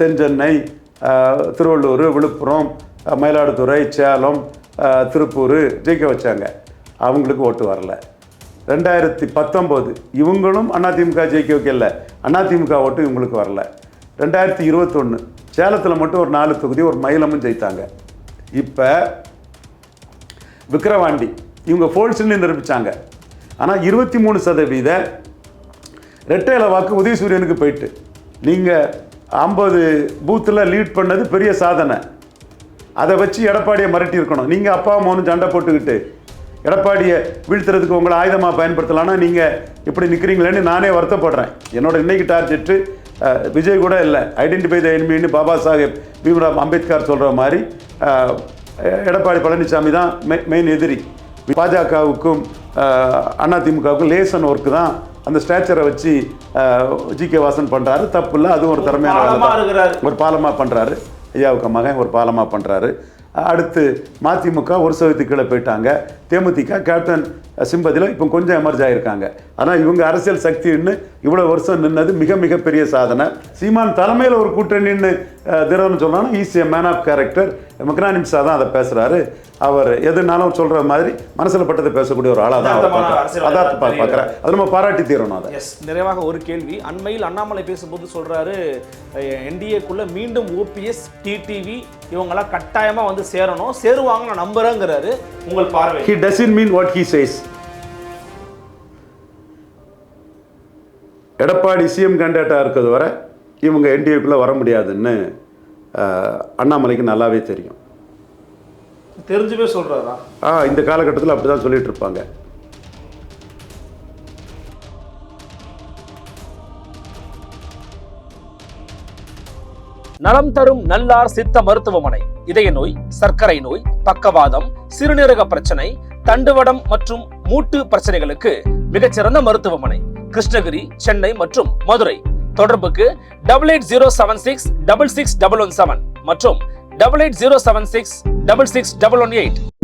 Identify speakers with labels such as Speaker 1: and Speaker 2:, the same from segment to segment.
Speaker 1: தென்சென்னை திருவள்ளூர் விழுப்புரம் மயிலாடுதுறை சேலம் திருப்பூர் ஜெயிக்க வச்சாங்க. அவங்களுக்கு ஓட்டு வரல. ரெண்டாயிரத்தி பத்தொம்போது இவங்களும் அதிமுக ஜெயிக்க வைக்கல. அதிமுக ஓட்டு இவங்களுக்கு வரல. ரெண்டாயிரத்தி இருபத்தொன்று சேலத்தில் மட்டும் ஒரு நாலு தொகுதி ஒரு மயிலமும் ஜெயித்தாங்க. இப்போ விக்கிரவாண்டி இவங்க ஃபோல்ஸ்ன்னு நிரூபித்தாங்க ஆனால் இருபத்தி மூணு சதவீத ரெட்டையில வாக்கு உதயசூரியனுக்கு போயிட்டு. நீங்கள் ஐம்பது பூத்தில் லீட் பண்ணது பெரிய சாதனை. அதை வச்சு எடப்பாடியை மிரட்டி இருக்கணும். நீங்கள் அப்பா அம்மாவும் சண்டை போட்டுக்கிட்டு எடப்பாடியை வீழ்த்துறதுக்கு உங்களை ஆயுதமாக பயன்படுத்தலாம்னா நீங்கள் இப்படி நிற்கிறீங்களேன்னு நானே வருத்தப்படுறேன். என்னோட இன்னைக்கு டார்கெட்டு விஜய் கூட இல்லை. ஐடென்டிஃபை த எனிமின்னு பாபா சாஹேப் பீம்ராவ் அம்பேத்கர் சொல்கிற மாதிரி எடப்பாடி பழனிசாமி தான் மெ மெயின் எதிரி. பாஜகவுக்கும் அதிமுகவுக்கும் லேசன் ஒர்க்கு தான் அந்த ஸ்டேச்சரை வச்சு ஜி கே வாசன் பண்ணுறாரு தப்பு இல்லை அதுவும் ஒரு திறமையான. ஒரு பாலமாக பண்ணுறாரு ஐயாவுக்கு மகன் ஒரு பாலமாக பண்ணுறாரு அடுத்து மதிமுக ஒரு சதவீதத்துக்கு கீழே போயிட்டாங்க. தேமுதிக கேப்டன் சிம்பதியில் இப்போ கொஞ்சம் எமர்ஜ் ஆயிருக்காங்க. ஆனால் இவங்க அரசியல் சக்தின்னு இவ்வளோ வருஷம் நின்னது மிக மிக பெரிய சாதனை. சீமான் தலைமையில் ஒரு கூட்டணின்னு திரவன் சொல்லணும் is a man of character மெக்னானிம்ஸாக தான் அதை பேசுகிறாரு அவர் எதுனாலும் சொல்கிற மாதிரி மனசில் பட்டதை பேசக்கூடிய ஒரு ஆளாக தான் அதார்த்த. பார்க்குறேன் அது நம்ம பாராட்டி தீரணும் அதை.
Speaker 2: எஸ் நிறைவாக ஒரு கேள்வி. அண்மையில் அண்ணாமலை பேசும்போது சொல்றாரு என்டிஏக்குள்ள மீண்டும் ஓபிஎஸ் டிடிவி இவங்கெல்லாம் கட்டாயமா வந்து சேரணும். சேருவாங்க நான் நம்புறேங்கிறாரு. உங்கள் பார்வை.
Speaker 1: He doesn't mean what he says Edappadi CM கேண்டிடேட்டாக இருக்கிறது வரை இவங்க என்டிஏக்குள்ளே வர முடியாதுன்னு அண்ணாமலைக்கு நல்லாவே தெரியும்.
Speaker 2: தெரிஞ்சுமே சொல்றாரா?
Speaker 1: ஆ இந்த காலகட்டத்தில் அப்படி தான் சொல்லிட்டு இருப்பாங்க.
Speaker 3: நலம் தரும் நல்லார் சித்த மருத்துவமனை. இதய நோய் சர்க்கரை நோய் பக்கவாதம் சிறுநீரக பிரச்சனை தண்டுவடம் மற்றும் மூட்டு பிரச்சனைகளுக்கு மிகச்சிறந்த மருத்துவமனை. கிருஷ்ணகிரி சென்னை மற்றும் மதுரை. தொடர்புக்கு double eight zero seven six double six double one seven மற்றும் double eight zero seven six double six double one eight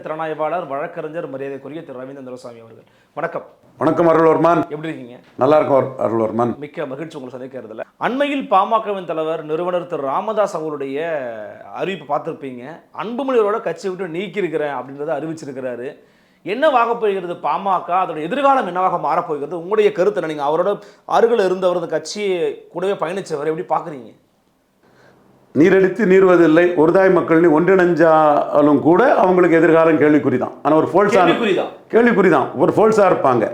Speaker 2: திறனாய்வாளர் வழக்கறிஞர் மரியாதைக்குரிய திரு ரவீந்திரசாமி அவர்கள். வணக்கம்.
Speaker 1: வணக்கம் அருள்வர்மான்.
Speaker 2: எப்படி இருக்கீங்க?
Speaker 1: நல்லா இருக்கும் அருள்- அருள்வர்மான்.
Speaker 2: மிக்க மகிழ்ச்சி உங்களை சந்திக்கிறதுல. அண்மையில் பாமகவின் தலைவர் நிறுவனர் திரு ராமதாஸ் அவர்களுடைய அறிவிப்பு பார்த்துருப்பீங்க. அன்புமணியரோட கட்சி விட்டு நீக்கி இருக்கிறேன் அப்படின்றத அறிவிச்சிருக்கிறாரு. என்னவாக போகிறது? பாமக அதோட எதிர்காலம் என்னவாக மாறப்போகிறது உங்களுடைய கருத்து என்ன? நீங்க அவரோட அருகில் இருந்தவர் அந்த கட்சி கூடவே பயணிச்சவர் எப்படி பார்க்குறீங்க?
Speaker 1: நீரடித்து நீர்வதில்லை ஒருதாய் மக்கள்னு ஒன்றிணைஞ்சாலும் கூட அவங்களுக்கு எதிர்காலம் கேள்விக்குறி தான் ஆனால் ஒரு
Speaker 2: கேள்விக்குறிதான்.
Speaker 1: கேள்விக்குறி தான் ஒரு ஃபோல்ஸாக இருப்பாங்க.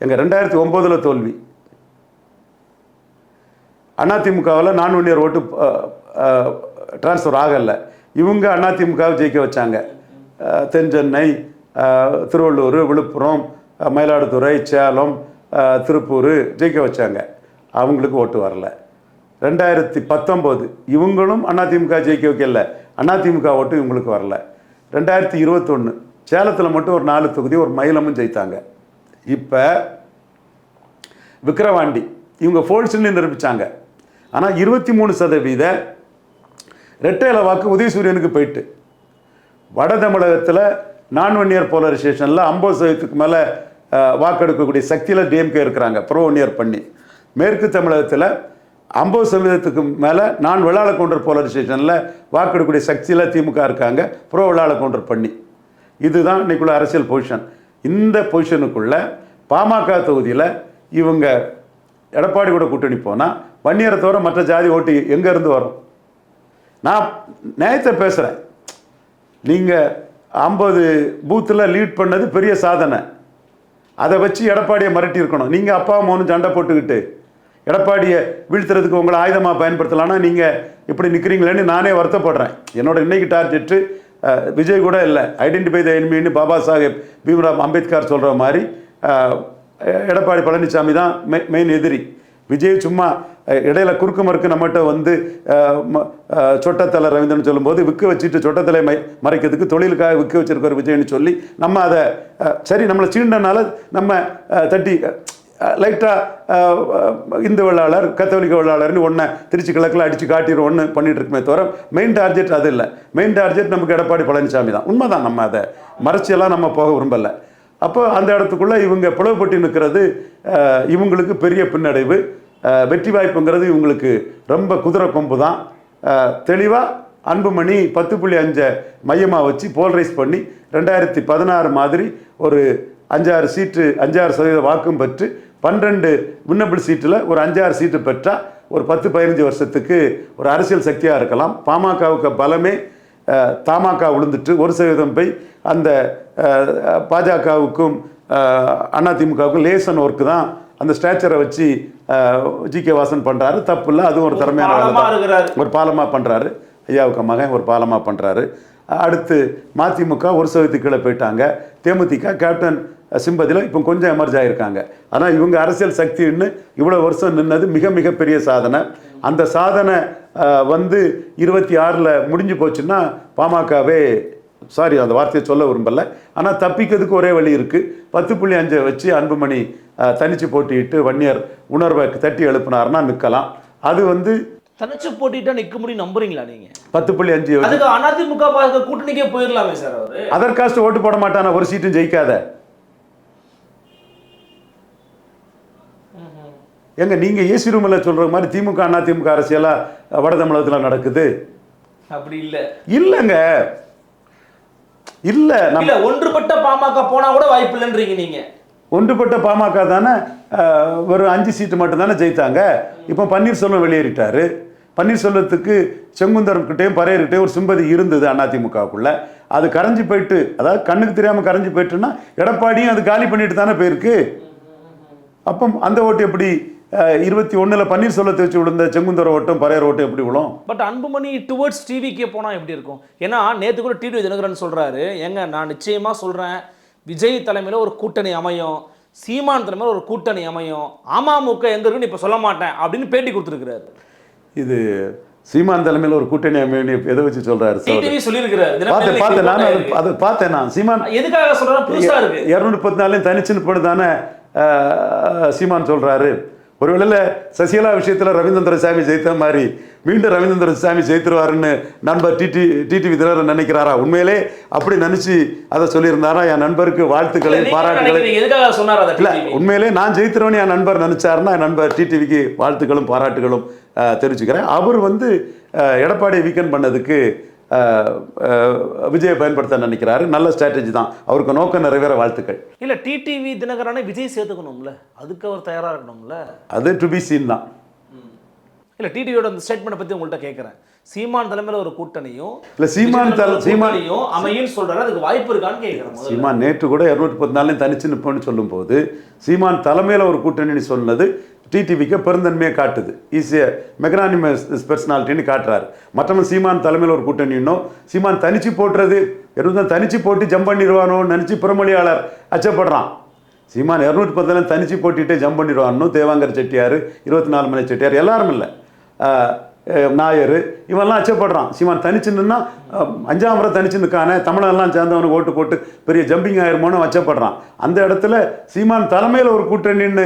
Speaker 1: எங்கள் ரெண்டாயிரத்தி ஒம்போதில் தோல்வி. அதிமுகவில் நான் ஒன் இயர் ஓட்டு ட்ரான்ஸ்ஃபர் ஆகலை. இவங்க அதிமுகவை ஜெயிக்க வச்சாங்க. அஹ், தென் சென்னை அஹ், திருவள்ளூர் விழுப்புரம் மயிலாடுதுறை சேலம் திருப்பூர் ஜெயிக்க வச்சாங்க. அவங்களுக்கு ஓட்டு வரல. ரெண்டாயிரத்தி பத்தொம்போது இவங்களும் அதிமுக ஜெயிக்க வைக்கல அதிமுக ஓட்டு இவங்களுக்கு வரல. ரெண்டாயிரத்தி இருபத்தொன்று சேலத்தில் மட்டும் ஒரு நாலு தொகுதி ஒரு மயிலமும் ஜெயித்தாங்க. இப்போ விக்கிரவாண்டி இவங்க ஃபோல்ஸ்ன்னு நிரூபித்தாங்க ஆனால் இருபத்தி மூணு சதவீத ரெட்டையில வாக்கு உதயசூரியனுக்கு போயிட்டு. வட தமிழகத்தில் நான் ஒன் இயர் போலரைசேஷனில் ஐம்பது சதவீதத்துக்கு மேலே வாக்கெடுக்கக்கூடிய சக்தியில் டிஎம்கே இருக்கிறாங்க. ப்ரோ ஒன் இயர் பண்ணி. மேற்கு தமிழகத்தில் ஐம்பது சதவீதத்துக்கு மேலே நான் வெள்ளாள கவுண்டர் போலரைசேஷனில் வாக்கெடுக்கக்கூடிய சக்தியில் திமுக இருக்காங்க. ப்ரோ வெள்ளாள கவுண்டர் பண்ணி. இதுதான் இன்றைக்குள்ள அரசியல் பொசிஷன் இந்த பொசிஷனுக்குள்ள பாமக தொகுதியில் இவங்க எடப்பாடி கூட கூட்டணி போனால் வன்னியரை தவிர மற்ற ஜாதி ஓட்டு எங்கேருந்து வரும்? நான் நியாயத்தை பேசுகிறேன் நீங்கள் ஐம்பது பூத்தில் லீட் பண்ணது பெரிய சாதனை. அதை வச்சு எடப்பாடியை மிரட்டி இருக்கணும் நீங்கள் அப்பா மோனும் சண்டை போட்டுக்கிட்டு எடப்பாடியை வீழ்த்துறதுக்கு உங்களை ஆயுதமாக பயன்படுத்தலாம்னா நீங்கள் இப்படி நிற்கிறீங்களேன்னு நானே வருத்தப்படுறேன். என்னோட இன்னைக்கு டார்கெட்டு விஜய் கூட இல்லை. ஐடென்டிஃபை த எனிமின்னு பாபா சாஹேப் பீம்ராம் அம்பேத்கர் சொல்கிற மாதிரி எடப்பாடி பழனிசாமி தான் மெ மெயின் எதிரி. விஜய் சும்மா இடையில குறுக்கு மறுக்கு நம்மகிட்ட வந்து ம- சொட்டத்தலை ரவீந்திரன் சொல்லும்போது விற்க வச்சுட்டு சொட்டத்தலை மை மறைக்கிறதுக்கு தொழிலுக்காக விற்க வச்சிருக்கிற விஜய்னு சொல்லி நம்ம அதை சரி நம்மளை சீண்டனால நம்ம தட்டி லைட்டாக இந்து வெள்ளாளர் கத்தோலிக்க வெள்ளாளர்னு ஒன்றை திருச்சி கிழக்கில் அடித்து காட்டிடுவோம் ஒன்று பண்ணிட்டு இருக்குமே தவிர மெயின் டார்கெட் அது இல்லை. மெயின் டார்கெட் நமக்கு எடப்பாடி பழனிசாமி தான். உண்மைதான் நம்ம அதை மறைச்சியெல்லாம் நம்ம போக விரும்பலை. அப்போ அந்த இடத்துக்குள்ளே இவங்க பிளவுபட்டு நிற்கிறது இவங்களுக்கு பெரிய பின்னடைவு. வெற்றி வாய்ப்புங்கிறது இவங்களுக்கு ரொம்ப குதிரை கொம்பு தான். தெளிவாக அன்புமணி பத்து புள்ளி அஞ்சை மையமாக வச்சு போல்ரைஸ் பண்ணி ரெண்டாயிரத்தி பதினாறு மாதிரி ஒரு அஞ்சாறு சீட்டு அஞ்சாறு சதவீத வாக்கும் பெற்று பன்னிரெண்டு விண்ணப்பிள் சீட்டில் ஒரு அஞ்சாறு சீட்டு பெற்றால் ஒரு பத்து பதினஞ்சு வருஷத்துக்கு ஒரு அரசியல் சக்தியாக இருக்கலாம். பாமகவுக்கு பலமே தமாக விழுந்துட்டு ஒரு சதவீதம் போய் அந்த பாஜகவுக்கும் அதிமுகவுக்கும் லேசன் ஒர்க்கு தான் அந்த ஸ்டேச்சரை வச்சு ஜி கே வாசன் பண்ணுறாரு தப்பு இல்லை அதுவும் ஒரு திறமையான. ஒரு பாலமாக பண்ணுறாரு ஐயாவுக்கு மகன் ஒரு பாலமாக பண்ணுறாரு அடுத்து மதிமுக ஒரு சதவீதத்துக்கு கீழே போயிட்டாங்க. தேமுதிக கேப்டன் சிம்பதியில் இப்போ கொஞ்சம் எமர்ஜ் ஆகியிருக்காங்க ஆனால் இவங்க அரசியல் சக்தின்னு இவ்வளோ வருஷம் நின்னது மிக மிகப்பெரிய சாதனை. அந்த சாதனை வந்து இருபத்தி ஆறில் முடிஞ்சு போச்சுன்னா பாமகவே சாரி அந்த வார்த்தையை சொல்ல விரும்பல. ஆனால் தப்பிக்கிறதுக்கு ஒரே வழி இருக்குது பத்து புள்ளி அஞ்சை வச்சு அன்புமணி தனித்து போட்டியிட்டு வன்னியர் உணர்வை தட்டி எழுப்பினார்னா நிற்கலாம் அது வந்து
Speaker 2: தனிச்சு போட்டிட்டா நிக்க முடியும் நம்புறீங்களா நீங்க?
Speaker 1: பத்து புள்ளி அஞ்சு
Speaker 2: அதுக்கு அதிமுக கூட்டணிக்கே போயிடலாமே சார் அவரு.
Speaker 1: அதர் காஸ்ட் ஓட்டு போட மாட்டானா? ஒரு சீட்டும் ஜெயிக்காத. எங்க நீங்க ஏசி ரூம்ல சொல்ற மாதிரி திமுக அண்ணா திமுக அரசியலா வட தமிழகத்துல நடக்குது.
Speaker 2: அப்படி இல்ல.
Speaker 1: இல்லைங்க. இல்ல
Speaker 2: ஒன்றுபட்ட பாமக போனா கூட வாய்ப்பு இல்லைன்றீங்க நீங்க.
Speaker 1: ஒன்றுபட்ட பாமக தானே வெறும் ஒரு அஞ்சு சீட்டு மட்டும் தானே ஜெயித்தாங்க. இப்போ பன்னீர்செல்வம் வெளியேறிட்டார். பன்னீர்செல்வத்துக்கு செங்குந்தர்கிட்டையும் பறையர்கிட்டையும் ஒரு சிம்பதி இருந்தது அதிமுகவுக்குள்ள. அது கரைஞ்சு போயிட்டு அதாவது கண்ணுக்கு தெரியாமல் கரைஞ்சி போயிட்டுன்னா எடப்பாடியும் அது காலி பண்ணிட்டு தானே போயிருக்கு. அப்போ அந்த ஓட்டு எப்படி இருபத்தி ஒன்றில் பன்னீர்செல்வத்தை வச்சு விழுந்த செங்குந்தர ஓட்டும் பறையர் ஓட்டம் எப்படி விழும்?
Speaker 2: பட் அன்புமணி டுவர்ட்ஸ் டிவிக்கே போனால் எப்படி இருக்கும்? ஏன்னா நேற்று கூட டிவி தினகரன் சொல்கிறாரு ஏங்க நான் நிச்சயமாக சொல்கிறேன் விஜய் தலைமையில ஒரு கூட்டணி அமையும் சீமான் தலைமையில ஒரு கூட்டணி அமையும் அமமுக எங்க இருக்குன்னு இப்ப சொல்ல மாட்டேன் அப்படின்னு பேட்டி கொடுத்துருக்காரு
Speaker 1: இது சீமான் தலைமையில் ஒரு கூட்டணி அமைப்பு எதை வச்சு சொல்றாரு பார்த்தேன் பார்த்தேன் நான் அதை பார்த்தேன் நான். சீமான்
Speaker 2: எதுக்காக சொல்றேன் புதுசா இருக்கு.
Speaker 1: இரநூத்தி முப்பத்தி நாலையும் தனிச்சு நிற்பது தானே சீமான் சொல்றாரு. ஒருவேளை சசிகலா விஷயத்துல ரவீந்திர சாமி ஜெயித்த மாதிரி மீண்டும் ரவீந்திர சாமி ஜெயித்துருவாருன்னு நண்பர் டிடி டிடிவி தினகரன் நினைக்கிறாரா? உண்மையிலே அப்படி நினைச்சு அதை சொல்லியிருந்தாரா? என் நண்பருக்கு
Speaker 2: சொன்னார் அதை
Speaker 1: இல்ல? உண்மையிலே நான் ஜெயித்திருவேன் என் நண்பர் நினைச்சாருன்னா என் நண்பர் டிடிவிக்கு வாழ்த்துக்களும் பாராட்டுகளும் தெரிவிச்சுக்கிறேன். அவர் வந்து எடப்பாடியை வீக்கெண்ட் பண்ணதுக்கு விஜயை பயன்படுத்த நினைக்கிறாரு. நல்ல ஸ்ட்ராட்டஜி தான். அவருக்கு நோக்கம் நிறைவேற வாழ்த்துக்கள்.
Speaker 2: இல்ல டிடிவி தினகரனை விஜய் சேர்த்துக்கணும்ல. அதுக்கு அவர் தயாரா இருக்கணும்ல.
Speaker 1: அது டு பி சீன் தான்.
Speaker 2: இல்ல டிடிவியோட அந்த ஸ்டேட்மெண்ட் பத்தி உங்கள்ட்ட கேட்கறேன் சீமான் தலைமையில ஒரு கூட்டணியும்
Speaker 1: இல்ல, சீமான் தல-
Speaker 2: ஒரு
Speaker 1: சீமான்
Speaker 2: கூட்டணியும் அமையும் சொல்றாரு. அதுக்கு வாய்ப்பு இருக்கான்னு கேட்கறேன்.
Speaker 1: சீமான் நேற்று கூட இரநூத்தி பத்து நாளையும் தனிச்சு நிற்போம்னு சொல்லும்போது சீமான் தலைமையில் ஒரு கூட்டணின்னு சொன்னது டிடிவிக்கு பெருந்தன்மையை காட்டுது. ஈஸிய மெக்ரானிமஸ் பர்சனாலிட்டின்னு காட்டுறாரு. மற்றவன் சீமான் தலைமையில் ஒரு கூட்டணின்னோ சீமான் தனிச்சு போட்டுறது இருந்தால் தனிச்சு போட்டு ஜம்ப் பண்ணிடுவானோன்னு நினச்சி புறமொழியாளர் அச்சப்படுறான். சீமான் இரநூத்தி பத்தில் தனிச்சு போட்டுட்டு ஜம்ப் பண்ணிடுவானோ தேவாங்கர் செட்டியார் இருபத்தி நாலு மணி செட்டியார் எல்லாரும் இல்லை. நாயர் இவெல்லாம் அச்சப்படுறான். சீமான் தனிச்சு நின்னா அஞ்சாம் முறை தனிச்சு நிற்கானே தமிழெல்லாம் சேர்ந்தவனுக்கு ஓட்டு போட்டு பெரிய ஜம்பிங் ஆயிருமோன்னு அச்சப்படுறான். அந்த இடத்துல சீமான் தலைமையில் ஒரு கூட்டணின்னு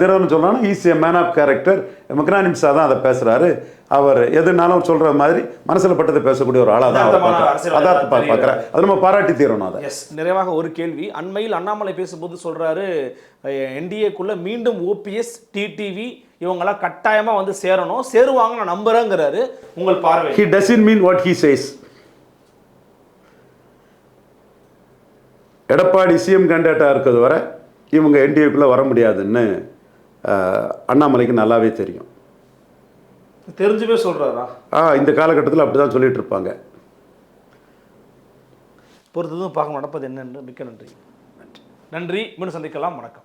Speaker 1: திரவன் சொல்கிறான்னா is a man of character மெக்னானிம்ஸாக தான் அதை பேசுகிறாரு அவர் எதுனாலும் சொல்கிற மாதிரி மனசில் பட்டதை பேசக்கூடிய ஒரு ஆளாக தான்
Speaker 2: தெரியுது.
Speaker 1: பார்க்குறேன் அது நம்ம பாராட்டி தீரணும் அதை.
Speaker 2: எஸ் நிறைவாக ஒரு கேள்வி. அண்மையில் அண்ணாமலை பேசும்போது சொல்றாரு என்டிஏக்குள்ள மீண்டும் ஓபிஎஸ் டிடிவி இவங்கெல்லாம் கட்டாயமா வந்து சேரணும். சேருவாங்க நான் நம்புறேங்கிறாரு உங்கள் பார்வை.
Speaker 1: He doesn't mean what he says Edappadi CM கேண்டிடேட்டாக இருக்கிறது வரை இவங்க என்டிஏக்குள்ளே வர முடியாதுன்னு அண்ணாமலைக்கு நல்லாவே தெரியும்.
Speaker 2: தெரிஞ்சுமே சொல்றாரா?
Speaker 1: ஆ இந்த காலகட்டத்தில் அப்படி தான் சொல்லிட்டு இருப்பாங்க.
Speaker 2: பொறுத்ததும் பார்க்க நடப்பது என்னென்று மிக்க நன்றி. நன்றி. மீண்டும் சந்திக்கலாம். வணக்கம்.